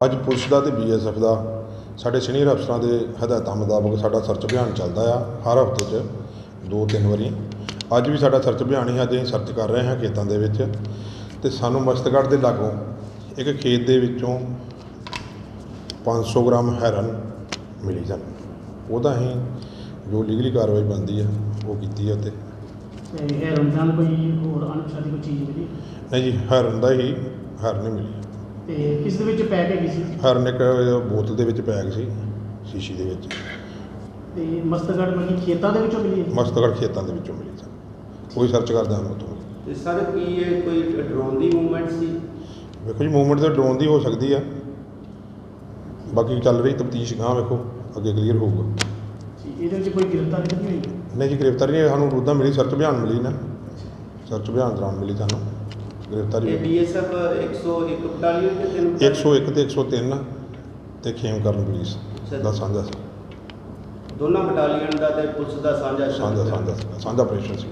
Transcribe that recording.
ਅੱਜ ਪੁਲਿਸ ਦਾ ਤੇ ਬੀਐਸਐਫ ਦਾ ਸਾਡੇ ਸੀਨੀਅਰ ਅਫਸਰਾਂ ਦੇ ਹਦਾਇਤਾਂ ਮੁਤਾਬਕ ਸਾਡਾ ਸਰਚ ਅਭਿਆਨ ਚੱਲਦਾ ਆ ਹਰ ਹਫ਼ਤੇ 'ਚ ਦੋ ਤਿੰਨ ਵਾਰੀ। ਅੱਜ ਵੀ ਸਾਡਾ ਸਰਚ ਅਭਿਆਨ ਹੀ ਅੱਜ ਅਸੀਂ ਸਰਚ ਕਰ ਰਹੇ ਹਾਂ ਖੇਤਾਂ ਦੇ ਵਿੱਚ ਤੇ ਸਾਨੂੰ ਮਸਤਗੜ੍ਹ ਦੇ ਲਾਗੋਂ ਇੱਕ ਖੇਤ ਦੇ ਵਿੱਚੋਂ 500 ਗ੍ਰਾਮ ਹੈਰਨ ਮਿਲੀ ਸਾਨੂੰ। ਉਹਦਾ ਅਸੀਂ ਜੋ ਲੀਗਲੀ ਕਾਰਵਾਈ ਬਣਦੀ ਆ ਉਹ ਕੀਤੀ ਆ ਤੇ ਇਹ ਰਮਜ਼ਾਨ ਕੋਈ ਹੋਰ ਅਣਪਛਾਤੀ ਕੋਈ ਚੀਜ਼ ਮਿਲੀ? ਨਹੀਂ ਜੀ ਹੈਰਨ ਦਾ ਹੀ ਹੈਰਨ ਹੀ ਮਿਲੀ। ਤੇ ਕਿਸ ਦੇ ਵਿੱਚ ਪੈਕ ਹੈਗੀ ਸੀ? ਹੈਰਨ ਇੱਕ ਬੋਤਲ ਦੇ ਵਿੱਚ ਪੈਕ ਸੀ ਸ਼ੀਸ਼ੀ ਦੇ ਵਿੱਚ। ਤੇ ਮਸਤਗੜ ਮੱਲੀ ਖੇਤਾਂ ਦੇ ਵਿੱਚੋਂ ਮਿਲੀ ਹੈ? ਮਸਤਗੜ੍ਹ ਖੇਤਾਂ ਦੇ ਵਿੱਚੋਂ ਮਿਲੀ ਸਾਨੂੰ ਕੋਈ ਸਰਚ ਕਰਦੇ ਹਾਂ ਉੱਥੋਂ। ਤੇ। ਸਰ ਕੀ ਇਹ ਕੋਈ ਡਰੋਨ ਦੀ ਮੂਵਮੈਂਟ ਸੀ? ਵੇਖੋ ਜੀ ਮੂਵਮੈਂਟ ਤਾਂ ਡਰੋਨ ਦੀ ਹੋ ਸਕਦੀ ਆ। ਬਾਕੀ ਚੱਲ ਰਹੀ ਤਫਤੀਸ਼ ਗਾਂ ਵੇਖੋ ਅੱਗੇ ਕਲੀਅਰ ਹੋਊਗਾ। ਜੀ, ਇਹਦੇ ਵਿੱਚ ਕੋਈ ਗ੍ਰਿਫਤਾਰੀ ਤਾਂ ਨਹੀਂ ਹੋਈ? ਨਹੀਂ ਜੀ ਗ੍ਰਿਫਤਾਰੀ ਨਹੀਂ ਸਾਨੂੰ ਉੱਦਾਂ ਮਿਲੀ ਸਰਚ ਅਭਿਆਨ ਮਿਲੀ ਨਾ। ਸਰਚ ਅਭਿਆਨ ਦੌਰਾਨ ਮਿਲੀ ਸਾਨੂੰ। ਗ੍ਰਿਫਤਾਰੀ ਇਹ ਬੀਐਸਐਫ 101 ਬਟਾਲੀਅਨ ਦੇ ਤਿੰਨ 101 ਤੇ 103 ਤੇ ਖੇਮਕਰਨ ਪੁਲਿਸ ਦਾ ਸਾਂਝਾ ਸੀ। ਦੋਨਾਂ ਬਟਾਲੀਅਨ ਦਾ ਤੇ ਪੁਲਿਸ ਦਾ ਸਾਂਝਾ ਸਾਂਝਾ ਸਾਂਝਾ ਸਾਂਝਾ ਆਪਰੇਸ਼ਨ ਸੀ